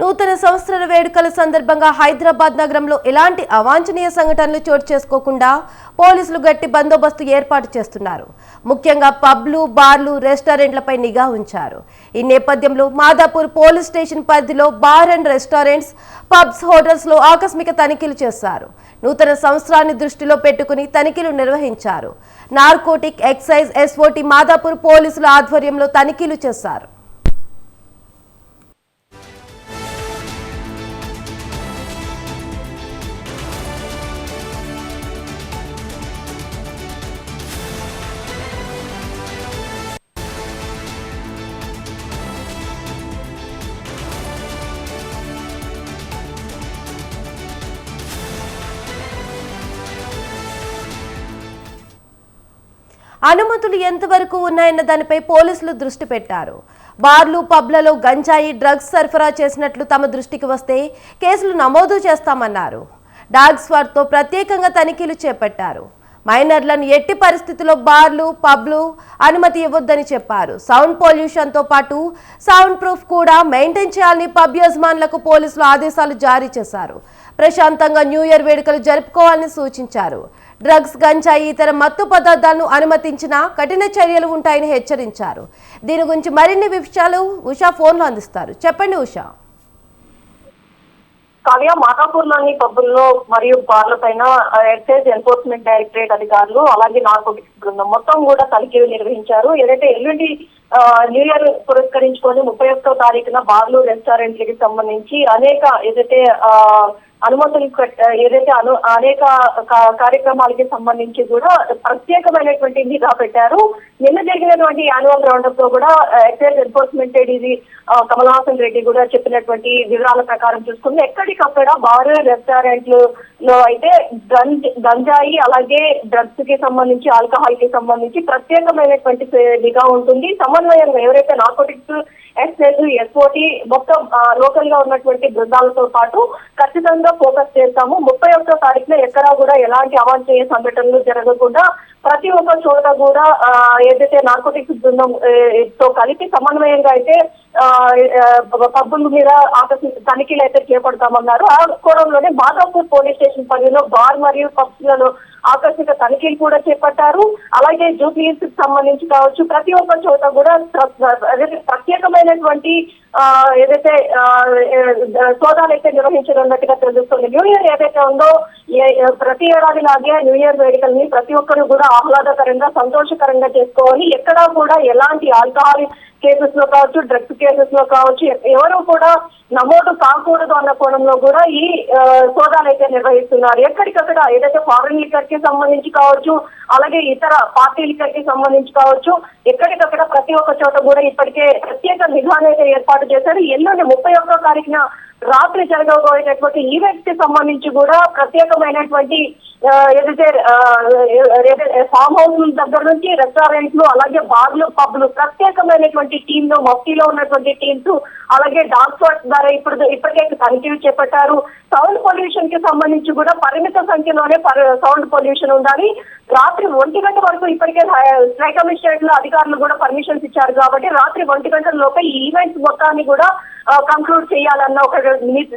నూతన సంవత్సర వేడుకల సందర్భంగా హైదరాబాద్ నగరంలో ఎలాంటి అవాంఛనీయ సంఘటనలు చోటు చేసుకోకుండా పోలీసులు గట్టి బందోబస్తు ఏర్పాటు చేస్తున్నారు. ముఖ్యంగా పబ్లు బార్లు రెస్టారెంట్లపై నిఘా ఉంచారు. ఈ నేపథ్యంలో మాదాపూర్ పోలీస్ స్టేషన్ పరిధిలో బార్ అండ్ రెస్టారెంట్స్ పబ్స్ హోటల్స్లో ఆకస్మిక తనిఖీలు చేశారు. నూతన సంవత్సరాన్ని దృష్టిలో పెట్టుకుని తనిఖీలు నిర్వహించారు. నార్కోటిక్ ఎక్సైజ్ ఎస్ఓటి మాదాపూర్ పోలీసుల ఆధ్వర్యంలో తనిఖీలు చేశారు. అనుమతులు ఎంతవరకు ఉన్నాయన్న దానిపై పోలీసులు దృష్టి పెట్టారు. బార్లు పబ్లలో గంజాయి డ్రగ్స్ సరఫరా చేసినట్లు తమ దృష్టికి వస్తే కేసులు నమోదు చేస్తామన్నారు. డాగ్ స్వాట్తో ప్రత్యేకంగా తనిఖీలు చేపట్టారు. మైనర్లను ఎట్టి పరిస్థితుల్లో బార్లు పబ్లు అనుమతి ఇవ్వొద్దని చెప్పారు. సౌండ్ పొల్యూషన్తో పాటు సౌండ్ ప్రూఫ్ కూడా మెయింటైన్ చేయాలని పబ్ యజమానులకు పోలీసులు ఆదేశాలు జారీ చేశారు. ప్రశాంతంగా న్యూ ఇయర్ వేడుకలు జరుపుకోవాలని సూచించారు. డ్రగ్స్ గంజాయి ఇతర మత్తు పదార్థాలను అనుమతించినా కఠిన చర్యలు ఉంటాయని హెచ్చరించారు. దీని గురించి మరిన్ని విషయాలు ఉషా ఫోన్లో అందిస్తారు. చెప్పండి ఉషా. కావ్య మాతాపూర్లోని పబ్బుల్లో మరియు బార్ల పైన ఎక్సైజ్ ఎన్ఫోర్స్మెంట్ డైరెక్టరేట్ అధికారులు అలాగే నార్కోటిక్స్ బృందం మొత్తం కూడా తనిఖీలు నిర్వహించారు. ఏదైతే ఎల్లుండి ఆ, న్యూ ఇయర్ పురస్కరించుకొని ముప్పై ఒకటో తారీఖున బార్లు రెస్టారెంట్లకి సంబంధించి అనేక ఏదైతే ఆ, అనుమతులు ఏదైతే అను అనేక కార్యక్రమాలకి సంబంధించి కూడా ప్రత్యేకమైనటువంటి నిఘా పెట్టారు నిన్న జరిగినటువంటి యాన్యువల్ రౌండప్లో కూడా excise enforcement DG Kamal Hasan Reddy కూడా చెప్పినటువంటి వివరాల ప్రకారం చూసుకుంటే ఎక్కడికక్కడ బార్ రెస్టారెంట్లు లో అయితే గంజ్ గంజాయి అలాగే డ్రగ్స్కి సంబంధించి ఆల్కహాల్కి సంబంధించి ప్రత్యేకమైనటువంటి నిఘా ఉంటుంది. సమన్వయంగా ఎవరైతే నార్కోటిక్స్ ఎక్సైజ్ ఎస్ఓటి మొత్తం లోకల్గా ఉన్నటువంటి బృందాలతో పాటు ఖచ్చితంగా ఫోకస్ చేస్తాము. ముప్పై ఒకటో తారీఖున ఎక్కడా కూడా ఎలాంటి అవాంఛనీయ సంఘటనలు జరగకుండా ప్రతి ఒక్క చోట కూడా ఏదైతే నార్కోటిక్స్ బృందం తో కలిపి సమన్వయంగా అయితే ఆ, పబ్బుల మీద ఆకస్మిక తనిఖీలు అయితే చేపడతామన్నారు. ఆ కోణంలోనే మాధవపూర్ పోలీస్ స్టేషన్ పరిధిలో బార్ మరియు పబ్స్లలో ఆకస్మిక తనిఖీలు కూడా చేపట్టారు. అలాగే జూబ్లీస్కి సంబంధించి కావచ్చు ప్రతి ఒక్క చోట కూడా ప్రత్యేకమైనటువంటి ఆ, ఏదైతే సోదాలు అయితే నిర్వహించనున్నట్టుగా తెలుస్తుంది. న్యూ ఇయర్ ఏదైతే ఉందో ప్రతి ఏడాది లాగే న్యూ ఇయర్ వేడుకల్ని ప్రతి ఒక్కరు కూడా ఆహ్లాదకరంగా సంతోషకరంగా చేసుకోవాలి. ఎక్కడా కూడా ఎలాంటి ఆల్కహాల్ కేసెస్లో కావచ్చు డ్రగ్స్ కేసెస్లో కావచ్చు ఎవరు కూడా నమోదు కాకూడదు అన్న కోణంలో కూడా ఈ సోదాలు అయితే నిర్వహిస్తున్నారు. ఎక్కడికక్కడ ఏదైతే ఫారెన్ లిక్కర్కి సంబంధించి కావచ్చు అలాగే ఇతర పార్టీ లిక్కర్కి సంబంధించి కావచ్చు ఎక్కడికక్కడ ప్రతి ఒక్క చోట కూడా ఇప్పటికే ప్రత్యేక నిఘాను అయితే ఏర్పాటు చేశారు. ఎల్లుండి ముప్పై ఒకటో తారీఖున రాత్రి జరగబోయేటటువంటి ఈవెంట్స్కి సంబంధించి కూడా ప్రత్యేకమైనటువంటి ఏదైతే ఏదైతే ఫామ్ హౌస్ దగ్గర నుంచి రెస్టారెంట్లు అలాగే బార్లు పబ్లు ప్రత్యేకమైనటువంటి టీమ్లో మఫ్టీలో ఉన్నటువంటి టీమ్స్ అలాగే డాక్ ద్వారా ఇప్పుడు ఇప్పటికే తనిఖీలు చేపట్టారు. సౌండ్ పొల్యూషన్కి సంబంధించి కూడా పరిమిత సంఖ్యలోనే సౌండ్ పొల్యూషన్ ఉండాలి. రాత్రి ఒంటి గంట వరకు ఇప్పటికే స్ట్రైక్ కమిషనరేట్లో అధికారులు కూడా పర్మిషన్స్ ఇచ్చారు కాబట్టి రాత్రి ఒంటి గంటల లోపే ఈ ఈవెంట్స్ మొత్తాన్ని కూడా కంక్లూడ్ చేయాలన్న ఒక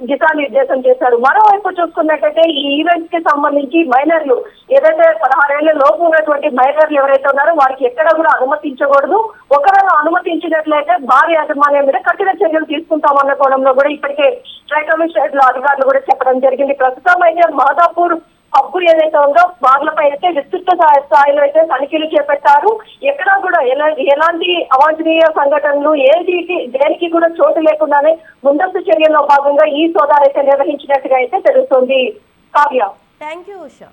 దిశానిర్దేశం చేశారు. మరోవైపు చూసుకున్నట్టయితే ఈ ఈవెంట్స్కి సంబంధించి మైనర్లు ఏదైతే పదహారేళ్ళ లోపు ఉన్నటువంటి మైనర్లు ఎవరైతే ఉన్నారో వారికి ఎక్కడ కూడా అనుమతించకూడదు. ఒకవేళ అనుమతించినట్లయితే భారీ యాజమాన్యం మీద కఠిన చర్యలు తీసుకుంటామన్న కోణంలో కూడా ఇప్పటికే ట్రై కమిషనరేట్ అధికారులు కూడా చెప్పడం జరిగింది. ప్రస్తుతం అయితే మాదాపూర్ పబ్బు ఏదైతే ఉందో బార్లపై అయితే విస్తృత స్థాయిలో అయితే తనిఖీలు చేపట్టారు. ఎక్కడా కూడా ఎలాంటి అవాంఛనీయ సంఘటనలు ఏది దేనికి కూడా చోటు లేకుండానే ముందస్తు చర్యల్లో భాగంగా ఈ సోదాలు అయితే నిర్వహించినట్టుగా అయితే తెలుస్తుంది. కావ్య. Thank you Usha